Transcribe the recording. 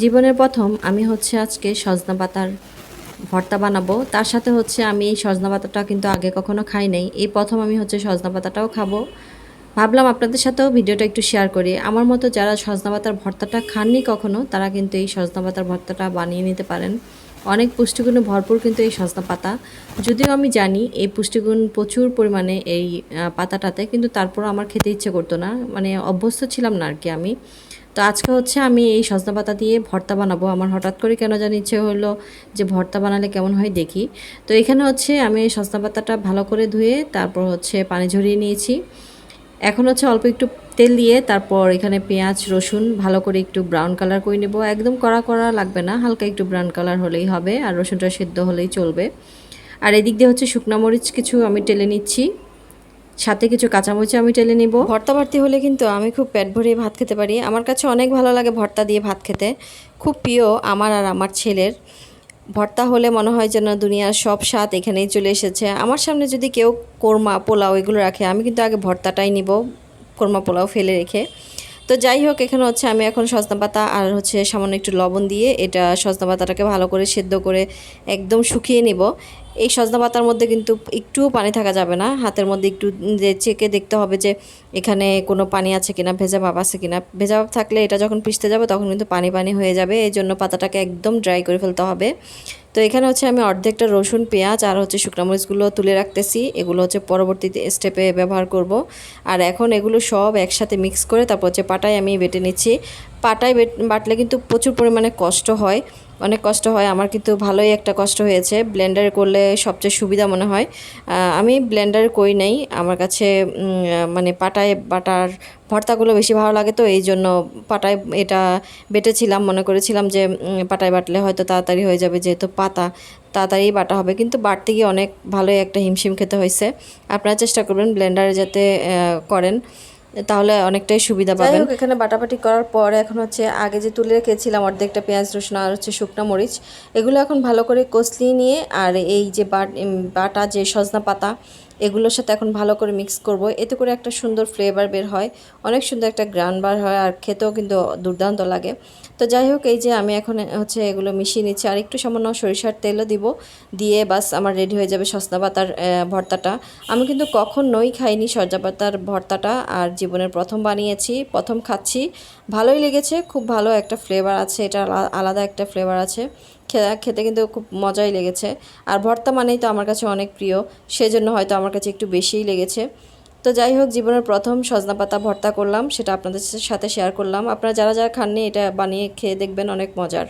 জীবনের প্রথম আমি হচ্ছে আজকে সজনা পাতার ভর্তা বানাবো। তার সাথে হচ্ছে আমি এই সজনা পাতাটা কিন্তু আগে কখনো খাই নাই। এই প্রথম আমি হচ্ছে সজনা পাতাটাও খাব। ভাবলাম আপনাদের সাথেও ভিডিওটা একটু শেয়ার করি। আমার মতো যারা সজনা পাতার ভর্তাটা খাননি কখনো, তারা কিন্তু এই সজনা পাতার ভর্তাটা বানিয়ে নিতে পারেন। অনেক পুষ্টিগুণে ভরপুর কিন্তু এই সজনা পাতা। যদিও আমি জানি এই পুষ্টিগুণ প্রচুর পরিমাণে এই পাতাটাতে, কিন্তু তারপর আমার খেতে ইচ্ছে করতো না। মানে অভ্যস্ত ছিলাম না আর কি আমি। তো আজকে হচ্ছে আমি এই সজনা পাতা দিয়ে ভর্তা বানাবো। আমার হঠাৎ করে কেন জানি ইচ্ছে হলো যে ভর্তা বানালে কেমন হয় দেখি। তো এখানে হচ্ছে আমি এই সজনা পাতাটা ভালো করে ধুয়ে তারপর হচ্ছে পানি ঝরিয়ে নিয়েছি। এখন হচ্ছে অল্প একটু তেল দিয়ে তারপর এখানে পেঁয়াজ, রসুন, ভালো করে একটু ব্রাউন কালার করে নেব। একদম কড়া কড়া লাগবে না, হালকা একটু ব্রাউন কালার হলেই হবে আর রসুনটা সেদ্ধ হলেই চলবে। আর এদিক দিয়ে হচ্ছে শুকনা মরিচ কিছু আমি টেলে নিচ্ছি। সাথে কিছু কাঁচামরিচ আমি টেলে নিব। ভর্তা ভর্তি হলে কিন্তু আমি খুব পেট ভরিয়ে ভাত খেতে পারি। আমার কাছে অনেক ভালো লাগে ভর্তা দিয়ে ভাত খেতে। খুব প্রিয় আমার আর আমার ছেলের। ভর্তা হলে মনে হয় যেন দুনিয়ার সব স্বাদ এখানেই চলে এসেছে। আমার সামনে যদি কেউ কোরমা, পোলাও এগুলো রাখে, আমি কিন্তু আগে ভর্তাটাই নিব। কোরমা পোলাও ফেলে রেখে। তো যাই হোক, এখানে হচ্ছে আমি এখন সজনা পাতা আর হচ্ছে সামান্য একটু লবণ দিয়ে এটা সজনা পাতাটাকে ভালো করে সেদ্ধ করে একদম শুকিয়ে নিব। এই সজনা পাতার মধ্যে কিন্তু একটুও পানি থাকা যাবে না। হাতের মধ্যে একটু যে চেকে দেখতে হবে যে এখানে কোনো পানি আছে কিনা, ভেজা ভাব আছে কিনা। ভেজা ভাব থাকলে এটা যখন পিষতে যাবে তখন কিন্তু পানি পানি হয়ে যাবে। এই জন্য পাতাটাকে একদম ড্রাই করে ফেলতে হবে। তো এখানে হচ্ছে আমি অর্ধেকটা রসুন, পেঁয়াজ আর হচ্ছে শুকনো মরিচগুলো তুলে রাখতেছি। এগুলো হচ্ছে পরবর্তীতে স্টেপে ব্যবহার করব। আর এখন এগুলো সব একসাথে মিক্স করে তারপর হচ্ছে পাটায় আমি বেটে নিচ্ছি। পাটায় বেট, বাটলে কিন্তু প্রচুর পরিমাণে কষ্ট হয়। অনেক কষ্ট হয়। আমার কিন্তু ভালোই একটা কষ্ট হয়েছে। ব্লেন্ডারে করলে সবচেয়ে সুবিধা মনে হয়। আমি ব্লেন্ডারে করি নাই। আমার কাছে মানে পাটায় বাটার ভর্তাগুলো বেশি ভালো লাগে তো, এই জন্য পাটায় এটা বেটেছিলাম, মনে করেছিলাম যে পাটায় বাটলে হয়তো তাড়াতাড়ি হয়ে যাবে যেহেতু পাতা তাড়াতাড়ি বাটা হবে। কিন্তু বাটতে গিয়ে অনেক ভালোই একটা হিমশিম খেতে হয়েছে। আপনারা চেষ্টা করবেন ব্লেন্ডারে যাতে করেন। তাহলে অনেকটাই সুবিধা পাবেন। এখানে বাটাবাটি করার পর এখন হচ্ছে আগে যে তুলে রেখেছিলাম অর্ধেকটা পেঁয়াজ রসুন আর হচ্ছে শুকনো মরিচ এগুলো এখন ভালো করে কষলিয়ে নিয়ে আর এই যে বাট- বাটা যে সজনা পাতা এগুলোর সাথে এখন ভালো করে মিক্স করব। এতে করে একটা সুন্দর ফ্লেভার বের হয়, অনেক সুন্দর একটা গ্রান বার হয় আর খেতেও কিন্তু দুর্দান্ত লাগে। তো যাই হোক, এই যে আমি এখন হচ্ছে এগুলো মিশিয়ে নিচ্ছি। আর একটু সামান্য সরিষার তেলও দিব, দিয়ে বাস আমার রেডি হয়ে যাবে সজনা পাতার ভর্তাটা। আমি কিন্তু কখনোই খাইনি সজনা পাতার ভর্তাটা, আর জীবনের প্রথম বানিয়েছি, প্রথম খাচ্ছি। ভালোই লেগেছে, খুব ভালো একটা ফ্লেভার আছে, এটা আলাদা একটা ফ্লেভার আছে। খেতে কিন্তু খুব মজাই লেগেছে। আর ভর্তা মানেই তো আমার কাছে অনেক প্রিয়, সেজন্য হয়তো আমার কাছে একটু বেশিই লেগেছে। তো যাই হোক, জীবনের প্রথম সজনা পাতা ভর্তা করলাম, সেটা আপনাদের সাথে শেয়ার করলাম। আপনারা যারা যারা খাননি, এটা বানিয়ে খেয়ে দেখবেন, অনেক মজার।